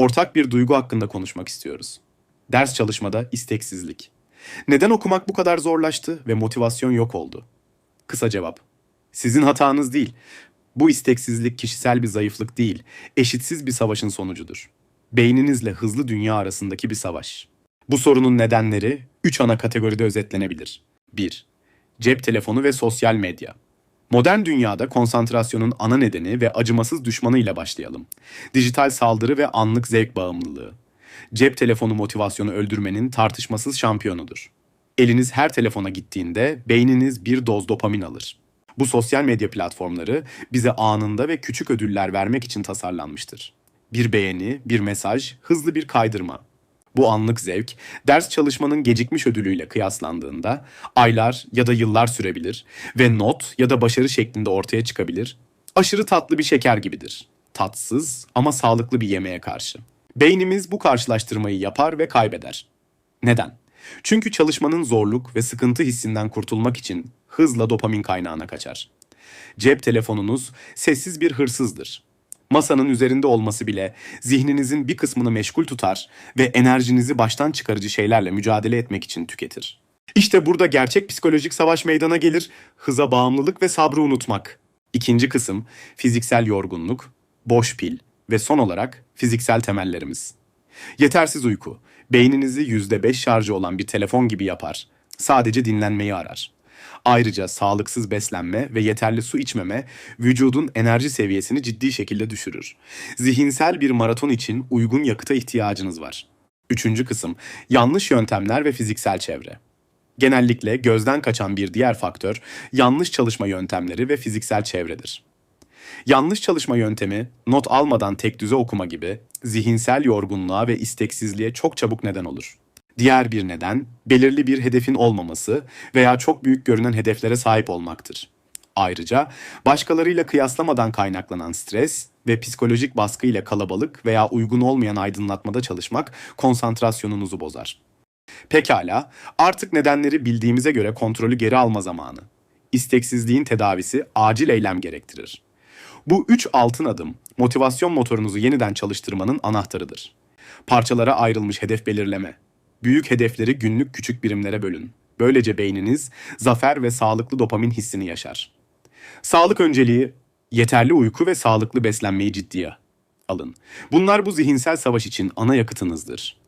Ortak bir duygu hakkında konuşmak istiyoruz. Ders çalışmada isteksizlik. Neden okumak bu kadar zorlaştı ve motivasyon yok oldu? Kısa cevap. Sizin hatanız değil. Bu isteksizlik kişisel bir zayıflık değil, eşitsiz bir savaşın sonucudur. Beyninizle hızlı dünya arasındaki bir savaş. Bu sorunun nedenleri üç ana kategoride özetlenebilir. 1. Cep telefonu ve sosyal medya. Modern dünyada konsantrasyonun ana nedeni ve acımasız düşmanıyla başlayalım. Dijital saldırı ve anlık zevk bağımlılığı. Cep telefonu motivasyonu öldürmenin tartışmasız şampiyonudur. Eliniz her telefona gittiğinde beyniniz bir doz dopamin alır. Bu sosyal medya platformları bize anında ve küçük ödüller vermek için tasarlanmıştır. Bir beğeni, bir mesaj, hızlı bir kaydırma. Bu anlık zevk, ders çalışmanın gecikmiş ödülüyle kıyaslandığında aylar ya da yıllar sürebilir ve not ya da başarı şeklinde ortaya çıkabilir. Aşırı tatlı bir şeker gibidir. Tatsız ama sağlıklı bir yemeğe karşı. Beynimiz bu karşılaştırmayı yapar ve kaybeder. Neden? Çünkü çalışmanın zorluk ve sıkıntı hissinden kurtulmak için hızla dopamin kaynağına kaçar. Cep telefonunuz sessiz bir hırsızdır. Masanın üzerinde olması bile zihninizin bir kısmını meşgul tutar ve enerjinizi baştan çıkarıcı şeylerle mücadele etmek için tüketir. İşte burada gerçek psikolojik savaş meydana gelir, hıza bağımlılık ve sabrı unutmak. İkinci kısım fiziksel yorgunluk, boş pil ve son olarak fiziksel temellerimiz. Yetersiz uyku, beyninizi %5 şarjı olan bir telefon gibi yapar. Sadece dinlenmeyi arar. Ayrıca sağlıksız beslenme ve yeterli su içmeme vücudun enerji seviyesini ciddi şekilde düşürür. Zihinsel bir maraton için uygun yakıta ihtiyacınız var. Üçüncü kısım yanlış yöntemler ve fiziksel çevre. Genellikle gözden kaçan bir diğer faktör yanlış çalışma yöntemleri ve fiziksel çevredir. Yanlış çalışma yöntemi, not almadan tek düze okuma gibi zihinsel yorgunluğa ve isteksizliğe çok çabuk neden olur. Diğer bir neden, belirli bir hedefin olmaması veya çok büyük görünen hedeflere sahip olmaktır. Ayrıca başkalarıyla kıyaslamadan kaynaklanan stres ve psikolojik baskı ile kalabalık veya uygun olmayan aydınlatmada çalışmak konsantrasyonunuzu bozar. Pekala, artık nedenleri bildiğimize göre kontrolü geri alma zamanı. İsteksizliğin tedavisi acil eylem gerektirir. Bu üç altın adım motivasyon motorunuzu yeniden çalıştırmanın anahtarıdır. Parçalara ayrılmış hedef belirleme. Büyük hedefleri günlük küçük birimlere bölün. Böylece beyniniz zafer ve sağlıklı dopamin hissini yaşar. Sağlık önceliği yeterli uyku ve sağlıklı beslenmeyi ciddiye alın. Bunlar bu zihinsel savaş için ana yakıtınızdır.